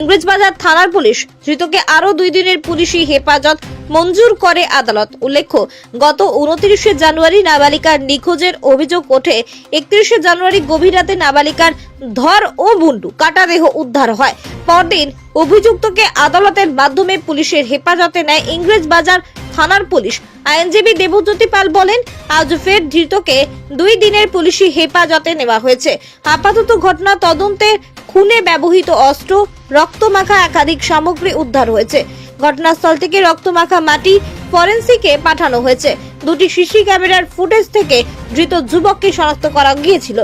ইংরেজবাজার থানার পুলিশ ধৃতকে আরও দুই দিনের পুলিশি হেফাজত মঞ্জুর করে আদালত। উল্লেখ্য, গত উনত্রিশে জানুয়ারি নাবালিকার নিখোঁজের অভিযোগ ওঠে একত্রিশে জানুয়ারি গভীর রাতে নাবালিকার ধর ও মুন্ডু, কাটা দেহ উদ্ধার হয়। পরদিন অভিযুক্তকে আদালতের মাধ্যমে পুলিশের হেফাজতে নেয় ইংরেজ বাজার থানার পুলিশ। আইনজীবী দেবজ্যোতি পাল বলেন, আজ ফের ধৃতকে দুই দিনের পুলিশি হেফাজতে নেওয়া হয়েছে। আপাতত ঘটনা তদন্তে খুনে ব্যবহৃত অস্ত্র, রক্তমাখা একাধিক সামগ্রী উদ্ধার হয়েছে। ঘটনাস্থল থেকে রক্তমাখা মাটি ফরেন্সিকে পাঠানো হয়েছে। দুটি সিসি ক্যামেরার ফুটেজ থেকে ধৃত যুবককে শনাক্ত করা গিয়েছিল।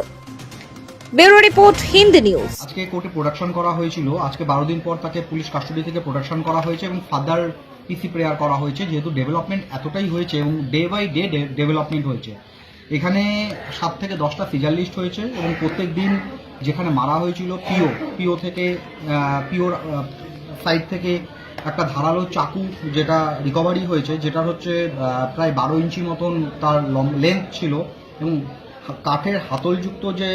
Bureau report, Hind news. আজকে কোর্টে প্রোডাকশন করা হয়েছিল। আজকে বারো দিন পর তাকে পুলিশ কাস্টডি থেকে প্রোডাকশন করা হয়েছে এবং ফাদার পিসি প্রেয়ার করা হয়েছে, যেহেতু ডেভেলপমেন্ট এতটাই হয়েছে এবং ডে বাই ডে ডেভেলপমেন্ট হয়েছে। এখানে সাত থেকে দশটা ফিজার লিস্ট হয়েছে এবং প্রত্যেক দিন যেখানে মারা হয়েছিল পিও পিও থেকে পিওর সাইড থেকে একটা ধারালো চাকু যেটা রিকভারি হয়েছে যেটা হচ্ছে প্রায় বারো ইঞ্চি মতন তার লেন্থ ছিল এবং কাঠের হাতলযুক্ত যে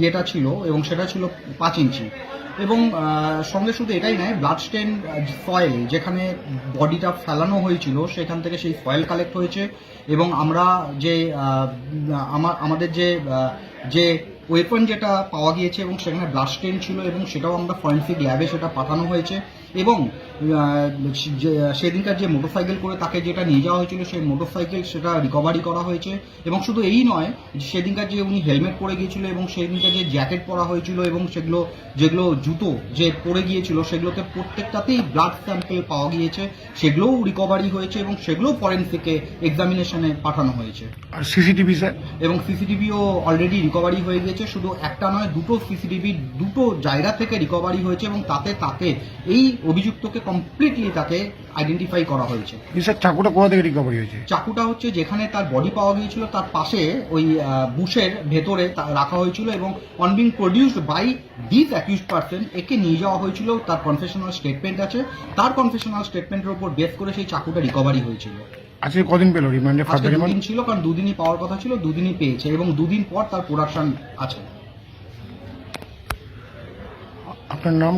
ইয়েটা ছিল এবং সেটা ছিল পাঁচ ইঞ্চি। এবং সঙ্গে শুধু এটাই নয় ব্লাড স্টেন ফয়েল যেখানে বডিটা ফেলানো হয়েছিল, সেখান থেকে সেই ফয়েল কালেক্ট হয়েছে এবং আমরা যে আমার আমাদের যে যে ওয়েপন যেটা পাওয়া গিয়েছে এবং সেখানে ব্লাড স্টেন ছিল এবং সেটাও আমরা ফরেন্সিক ল্যাবে সেটা পাঠানো হয়েছে। এবং সেদিনকার যে মোটরসাইকেল করে তাকে যেটা নিয়ে যাওয়া হয়েছিল সেই মোটরসাইকেল সেটা রিকভারি করা হয়েছে। এবং শুধু এই নয় সেদিনকার যে উনি হেলমেট পরে গিয়েছিল এবং সেদিনকার যে জ্যাকেট পরা হয়েছিল এবং সেগুলো যেগুলো জুতো যে পরে গিয়েছিল সেগুলোতে প্রত্যেকটাতেই ব্লাড স্যাম্পেল পাওয়া গিয়েছে। সেগুলোও রিকভারি হয়েছে এবং সেগুলোও ফরেন্সিকে এক্সামিনেশনে পাঠানো হয়েছে। আর সিসিটিভি স্যার এবং সিসিটিভিও অলরেডি রিকভারি হয়ে গিয়েছে। শুধু একটা নয় দুটো সিসিটিভি দুটো জায়গা থেকে রিকভারি হয়েছে এবং তাতে তাকে এই অভিযুক্তকে কমপ্লিটলি তাকে আইডেন্টিফাই করা হয়েছে। স্যার চাকুটা কোথা থেকে রিকভারি হয়েছে? চাকুটা হচ্ছে যেখানে তার বডি পাওয়া গিয়েছিল তার পাশে ওই বুশের ভেতরে রাখা হয়েছিল এবং on being produced by this accused person একে নিয়ে যাওয়া হয়েছিল। তার কনফেশনাল স্টেটমেন্ট আছে। তার কনফেশনাল স্টেটমেন্টের উপর বেস করে সেই চাকুটা রিকভারি হয়েছিল। আজকে কদিন পেল রিমান্ডে ফার্দার রিমান্ড ছিল কারণ দুদিনই পাওয়ার কথা ছিল দুদিনই পেয়েছে এবং দুদিন পর তার প্রোডাকশন আছে। আপনার নাম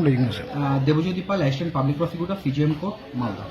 Debjyoti Pal assistant public prosecutor CGM court Malda.